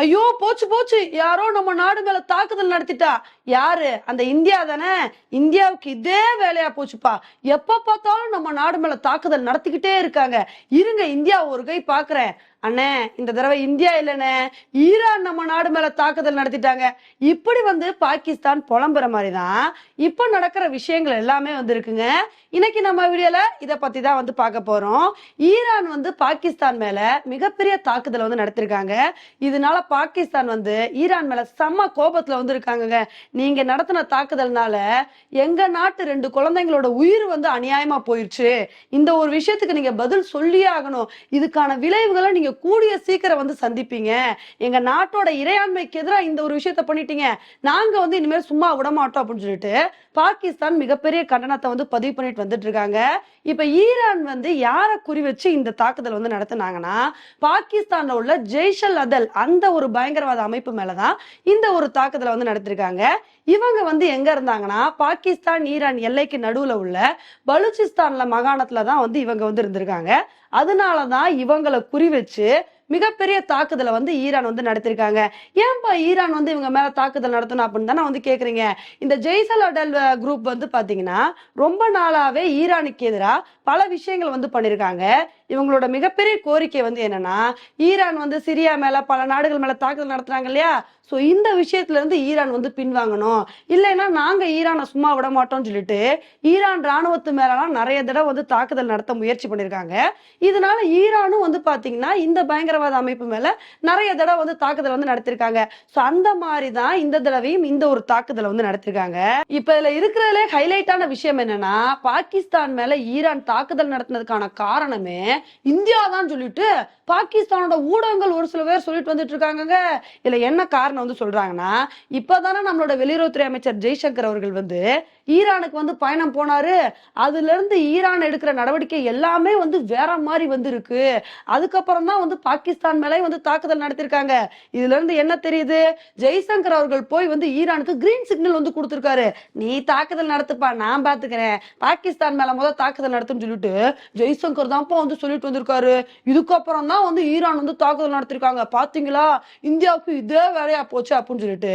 ஐயோ போச்சு போச்சு. யாரோ நம்ம நாடு மேல தாக்குதல் நடத்திட்டா. யாரு? அந்த இந்தியா தானே. இந்தியாவுக்கு இதே வேலையா போச்சுப்பா. எப்ப பார்த்தாலும் நம்ம நாடு மேல தாக்குதல் நடத்திக்கிட்டே இருக்காங்க. இருங்க இந்தியா ஒரு கை பாக்குறேன் அண்ணே இந்த தடவை இந்தியா இல்லைண்ணே. ஈரான் நம்ம நாடு மேல தாக்குதல் நடத்திட்டாங்க. இப்படி வந்து பாகிஸ்தான் புலம்புற மாதிரி தான் இப்போ நடக்கிற விஷயங்கள் எல்லாமே வந்து இருக்குங்க இன்னைக்கு நம்ம வீடியோல இதை பத்தி தான் வந்து பார்க்க போறோம். ஈரான் வந்து பாகிஸ்தான் மேல மிகப்பெரிய தாக்குதல் வந்து நடத்திருக்காங்க. இதனால பாகிஸ்தான் வந்து ஈரான் மேல செம்ம கோபத்துல வந்து இருக்காங்க நீங்க நடத்தின தாக்குதல்னால எங்க நாட்டு ரெண்டு குழந்தைங்களோட உயிர் வந்து அநியாயமா போயிருச்சு. இந்த ஒரு விஷயத்துக்கு நீங்க பதில் சொல்லியே ஆகணும். இதுக்கான விளைவுகளை நீங்க கூடிய சீக்கிரம் வந்து சந்திப்பீங்க. எங்க நாட்டோட இறையாண்மைக்கு எதிராக இந்த ஒரு விஷயத்த பண்ணிட்டீங்க. நாங்க வந்து இனிமேல் சும்மா விட மாட்டோம் அப்படின்னு சொல்லிட்டு பாகிஸ்தான் மிகப்பெரிய கண்டனத்தை வந்து பதிவு பண்ணிட்டு வந்துட்டு இருக்காங்க இப்ப ஈரான் வந்து யாரை குறி வச்சு இந்த தாக்குதல் வந்து நடத்தினாங்கன்னா பாகிஸ்தான்ல உள்ள ஜெய்ஷல் அதல் அந்த ஒரு பயங்கரவாத அமைப்பு மேலதான் இந்த ஒரு தாக்குதலை வந்து நடத்திருக்காங்க. இவங்க வந்து எங்க இருந்தாங்கன்னா பாகிஸ்தான் ஈரான் எல்லைக்கு நடுவுல உள்ள பலூச்சிஸ்தான்ல மாகாணத்துல தான் வந்து இவங்க வந்து இருந்திருக்காங்க. அதனாலதான் இவங்களை குறி வச்சு மிகப்பெரிய தாக்குதலை வந்து ஈரான் வந்து நடத்திருக்காங்க. ஏன்பா ஈரான் வந்து இவங்க மேல தாக்குதல் நடத்தணும் அப்படின்னு தானே வந்து கேக்குறீங்க? இந்த ஜெய்சல் அடல் குரூப் வந்து பாத்தீங்கன்னா ரொம்ப நாளாவே ஈரானுக்கு எதிராக பல விஷயங்கள் வந்து பண்ணிருக்காங்க. இவங்களோட மிகப்பெரிய கோரிக்கை வந்து என்னன்னா ஈரான் வந்து சிரியா மேல பல நாடுகள் மேல தாக்குதல் நடத்துறாங்க இல்லையா? ஸோ இந்த விஷயத்துல இருந்து ஈரான் வந்து பின்வாங்கணும். இல்லைன்னா நாங்க ஈரானை சும்மா விட மாட்டோம்னு சொல்லிட்டு ஈரான் ராணுவத்து மேலாம் நிறைய தடவை வந்து தாக்குதல் நடத்த முயற்சி பண்ணிருக்காங்க இதனால ஈரானும் வந்து பாத்தீங்கன்னா இந்த பயங்கரவாத அமைப்பு மேல நிறைய தடவை வந்து தாக்குதல் வந்து நடத்திருக்காங்க ஸோ அந்த மாதிரி தான் இந்த தடவையும் இந்த ஒரு தாக்குதலை வந்து நடத்திருக்காங்க இப்ப இதுல இருக்கிறதுல ஹைலைட்டான விஷயம் என்னன்னா பாகிஸ்தான் மேல ஈரான் தாக்குதல் நடத்தினதுக்கான காரணமே இந்தியா தான் சொல்லிட்டு பாகிஸ்தானோட ஊடகங்கள் ஒரு சில பேர் சொல்லிட்டு வந்துட்டு இருக்காங்க இதுல என்ன காரணம் வந்து சொல்றாங்கன்னா இப்பதானே நம்மளோட வெளியுறவுத்துறை அமைச்சர் ஜெய்சங்கர் அவர்கள் வந்து ஈரானுக்கு வந்து பயணம் போனாரு. அதுல இருந்து ஈரான் எடுக்கிற நடவடிக்கை எல்லாமே வந்து வேற மாதிரி வந்து இருக்கு அதுக்கப்புறம் தான் வந்து பாகிஸ்தான் மேலே வந்து தாக்குதல் நடத்திருக்காங்க. இதுல இருந்து என்ன தெரியுது? ஜெய்சங்கர் அவர்கள் போய் வந்து ஈரானுக்கு கிரீன் சிக்னல் வந்து கொடுத்திருக்காரு. நீ தாக்குதல் நடத்துப்பா நான் பாத்துக்கிறேன். பாகிஸ்தான் மேல முதல் தாக்குதல் நடத்துன்னு சொல்லிட்டு ஜெய்சங்கர் தான்ப்பா வந்து சொல்லிட்டு வந்திருக்காரு. இதுக்கப்புறம் தான் வந்து ஈரான் வந்து தாக்குதல் நடத்திருக்காங்க. பாத்தீங்களா? இந்தியாவுக்கு இதே வேலையா போச்சு அப்படின்னு சொல்லிட்டு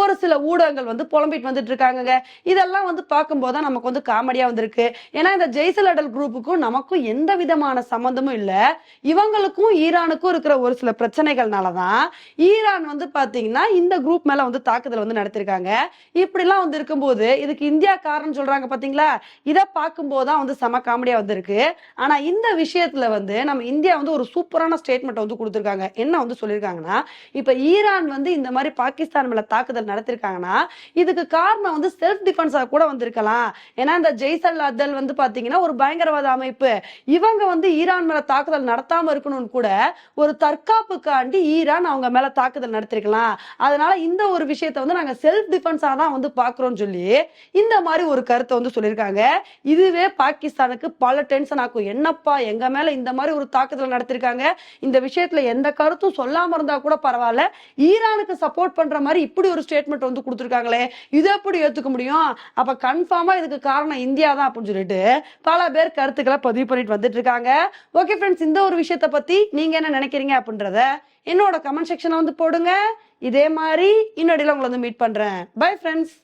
ஒரு சில ஊடகங்கள் வந்து புலம்பிட்டு வந்துட்டு இருக்காங்க இதெல்லாம் வந்து பார்க்கும்போது தான் நமக்கு வந்து காமெடியா வந்திருக்கு. ஏன்னா இந்த ஜெய்சல் அடல் குரூப்புக்கும் நமக்கும் எந்த விதமான சம்மந்தமும் இல்ல. இவங்களுக்கும் ஈரானுக்கும் இருக்கிற ஒரு சில பிரச்சனைகள்னாலதான் ஈரான் வந்து பாத்தீங்கன்னா இந்த குரூப் மேல வந்து தாக்குதல் வந்து நடத்திருக்காங்க. இப்படிலாம் வந்து இருக்கும்போது இதுக்கு இந்தியா காரணம் சொல்றாங்க பாத்தீங்களா? இதை பார்க்கும்போது தான் வந்து செம காமெடியா வந்திருக்கு. ஆனா இந்த விஷயத்த விஷயத்துல வந்து நம்ம இந்தியா வந்து ஒரு சூப்பரான ஸ்டேட்மெண்ட் வந்து கொடுத்திருக்காங்க. என்ன வந்து சொல்லியிருக்காங்கன்னா இப்ப ஈரான் வந்து இந்த மாதிரி பாகிஸ்தான் மேல தாக்குதல் நடத்திருக்காங்கன்னா இதுக்கு காரணம் வந்து செல்ஃப் டிஃபென்ஸா கூட வந்திருக்கலாம். ஏன்னா இந்த ஜெய்சல் அதல் வந்து பாத்தீங்கன்னா ஒரு பயங்கரவாத அமைப்பு. இவங்க வந்து ஈரான் மேல தாக்குதல் நடத்தாம இருக்கணும்னு கூட ஒரு தற்காப்புக்காண்டி ஈரான் அவங்க மேல தாக்குதல் நடத்திருக்கலாம். அதனால இந்த ஒரு விஷயத்த வந்து நாங்க செல்ஃப் டிஃபென்ஸா தான் வந்து பாக்குறோம்னு சொல்லி இந்த மாதிரி ஒரு கருத்தை வந்து சொல்லியிருக்காங்க இதுவே பாகிஸ்தானுக்கு பல டென்ஷன் ஆக்கும். என்னப்பா எங்க மேல இந்த மாதிரி ஒரு தாக்குதல் நடத்திருக்காங்க. இந்த விஷயத்துல எந்த கருத்தும் சொல்லாம இருந்தா கூட பரவாயில்ல. ஈரானுக்கு சப்போர்ட் பண்ற மாதிரி இப்படி ஒரு ஸ்டேட்மெண்ட் வந்து கொடுத்துருக்காங்களே இது எப்படி ஏத்துக்க முடியும்? அப்ப கன்ஃபார்மா இதுக்கு காரணம் இந்தியா தான் அப்படின்னு சொல்லிட்டு பல பேர் கருத்துக்களை பதிவு பண்ணிட்டு வந்துட்டு இருக்காங்க. ஓகே ஃப்ரெண்ட்ஸ் இந்த ஒரு விஷயத்த பத்தி நீங்க என்ன நினைக்கிறீங்க அப்படின்றத என்னோட கமெண்ட் செக்ஷன்ல வந்து போடுங்க. இதே மாதிரி இன்னொடியில உங்களை வந்து மீட் பண்றேன். Bye friends